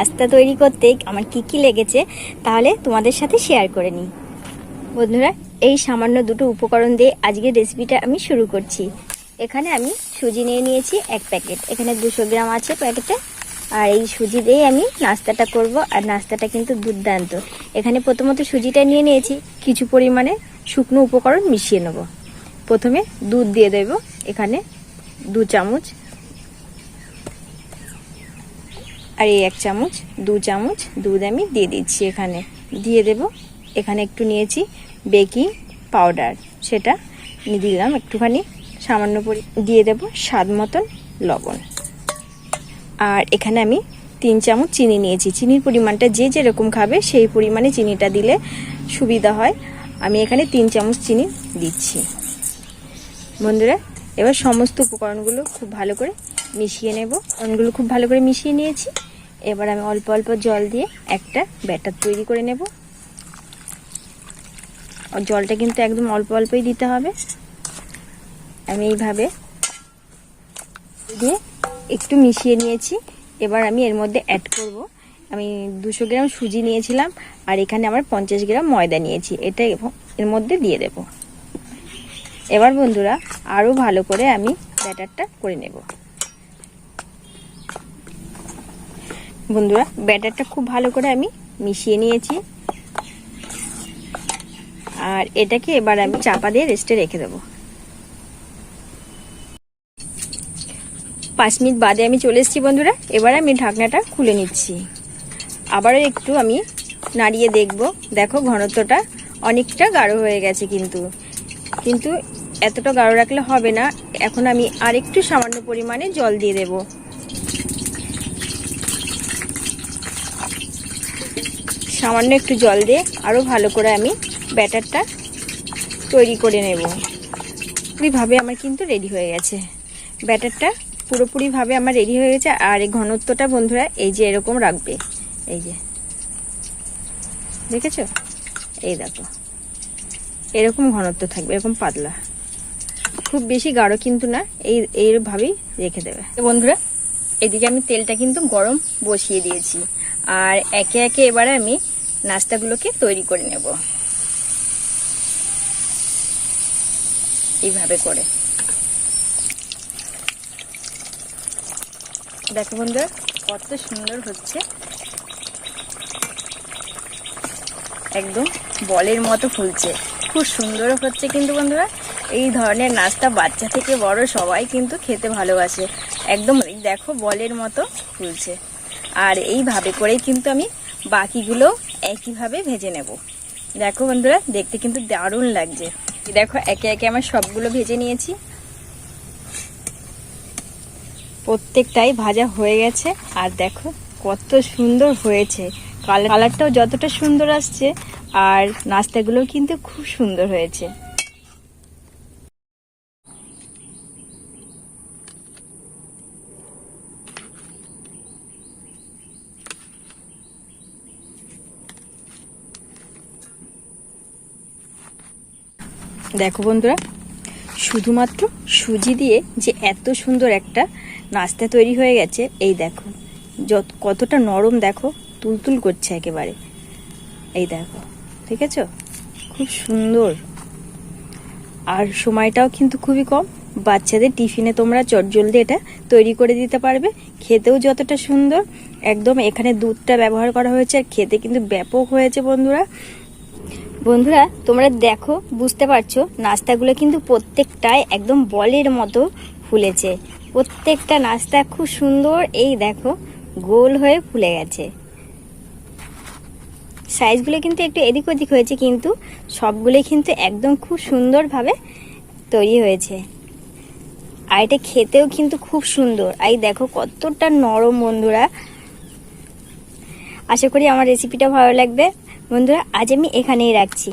নাস্তা তৈরি করতে আমার কি কি লেগেছে তাহলে তোমাদের সাথে শেয়ার করে নিই। বন্ধুরা, এই সামান্য দুটো উপকরণ দিয়ে আজকের রেসিপিটা আমি শুরু করছি। এখানে আমি সুজি নিয়ে নিয়েছি এক প্যাকেট এখানে দুশো গ্রাম আছে প্যাকেটে। আর এই সুজি দিয়ে আমি নাস্তাটা করব। আর নাস্তাটা কিন্তু দুর্দান্ত। এখানে প্রথমত সুজিটা নিয়ে নিয়েছি। কিছু পরিমাণে শুকনো উপকরণ মিশিয়ে নেব। প্রথমে দুধ দিয়ে দেব। এখানে দু চামচ আর এই এক চামচ, দু চামচ দুধ আমি দিয়ে দিচ্ছি এখানে। দিয়ে দেব। এখানে একটু নিয়েছি বেকিং পাউডার। সেটা দিলাম একটুখানি। সামান্য পরি দিয়ে দেব স্বাদ মতন লবণ। আর এখানে আমি তিন চামচ চিনি নিয়েছি। চিনির পরিমাণটা যে যেরকম খাবে সেই পরিমাণে চিনিটা দিলে সুবিধা হয়। আমি এখানে তিন চামচ চিনি দিচ্ছি। বন্ধুরা, এবার সমস্ত উপকরণগুলো খুব ভালো করে মিশিয়ে নেব। অনগুলো খুব ভালো করে মিশিয়ে নিয়েছি। এবার আমি অল্প অল্প জল দিয়ে একটা ব্যাটার তৈরি করে নেব। জলটা কিন্তু একদম অল্প অল্পই দিতে হবে। আমি এইভাবে দিয়ে একটু মিশিয়ে নিয়েছি। এবার আমি এর মধ্যে অ্যাড করব। আমি দুশো গ্রাম সুজি নিয়েছিলাম আর এখানে আমার পঞ্চাশ গ্রাম ময়দা নিয়েছি। এটা এর মধ্যে দিয়ে দেব। এবার বন্ধুরা আরও ভালো করে আমি ব্যাটারটা করে নেব। বন্ধুরা, ব্যাটারটা খুব ভালো করে আমি মিশিয়ে নিয়েছি। আর এটাকে এবার আমি চাপা দিয়ে রেস্টে রেখে দেবো। পাঁচ মিনিট বাদে আমি চলে এসেছি বন্ধুরা, এবার আমি ঢাকনাটা খুলে নিচ্ছি। আবারও একটু আমি নাড়িয়ে দেখব। দেখো ঘনত্বটা অনেকটা গাঢ় হয়ে গেছে কিন্তু। কিন্তু এতটা গাঢ় রাখলে হবে না। এখন আমি আর একটু সামান্য পরিমাণে জল দিয়ে দেব। সামান্য একটু জল দিয়ে আরও ভালো করে আমি ব্যাটারটা তৈরি করে নেব। পুরোপুরিভাবে আমার কিন্তু রেডি হয়ে গেছে। ব্যাটারটা পুরোপুরিভাবে আমার রেডি হয়ে গেছে আর এই ঘনত্বটা বন্ধুরা এই যে এরকম রাখবে। এই যে। দেখেছ? এই দেখো। এরকম ঘনত্ব থাকবে, এরকম পাতলা। খুব বেশি গাঢ় কিন্তু না, এই, এইভাবেই রেখে দেবে। বন্ধুরা, এদিকে আমি তেলটা কিন্তু গরম বসিয়ে দিয়েছি। আর একে একে এবারে আমি নাস্তাগুলোকে তৈরি করে নেব। এইভাবে করে। দেখো বন্ধুরা, কত সুন্দর হচ্ছে। একদম বলের মতো ফুলছে। খুব সুন্দর হচ্ছে কিন্তু বন্ধুরা। এই ধরনের নাস্তা বাচ্চা থেকে বড় সবাই কিন্তু খেতে ভালোবাসে। একদম দেখো বলের মতো ফুলছে। আর এইভাবে করেই কিন্তু আমি বাকিগুলো একইভাবে ভেজে নেব। দেখো বন্ধুরা, দেখতে কিন্তু দারুণ লাগছে। দেখো, একে একে আমার সবগুলো ভেজে নিয়েছি। প্রত্যেকটাই ভাজা হয়ে গেছে, আর দেখো কত সুন্দর হয়েছে। কালারটাও যতটা সুন্দর আসছে, আর নাস্তাগুলো কিন্তু খুব সুন্দর হয়েছে। দেখো বন্ধুরা, শুধুমাত্র সুজি দিয়ে যে এত সুন্দর একটা নাস্তা তৈরি হয়ে গেছে, এই দেখো, যত, কতটা নরম দেখো, তুলতুল করছে একেবারে। এই দেখো, ঠিক আছে? খুব সুন্দর। আর সময়টাও কিন্তু খুবই কম, বাচ্চাদের টিফিনে তোমরা চটজলদি এটা তৈরি করে দিতে পারবে। খেতেও যতটা সুন্দর, একদম এখানে দুধটা ব্যবহার করা হয়েছে, আর খেতে কিন্তু ব্যাপক হয়েছে বন্ধুরা। বন্ধুরা, তোমরা দেখো, বুঝতে পারছ, নাস্তাগুলো কিন্তু প্রত্যেকটাই একদম বলের মতো ফুলেছে। প্রত্যেকটা নাস্তা খুব সুন্দর, এই দেখো, গোল হয়ে ফুলে গেছে। সাইজগুলো কিন্তু একটু এদিক ওদিক হয়েছে, কিন্তু সবগুলোই কিন্তু একদম খুব সুন্দরভাবে তৈরি হয়েছে। আর এটা খেতেও কিন্তু খুব সুন্দর। এই দেখো, কতটা নরম বন্ধুরা। আশা করি আমার রেসিপিটা ভালো লাগবে। বন্ধুরা আজ আমি এখানেই রাখছি।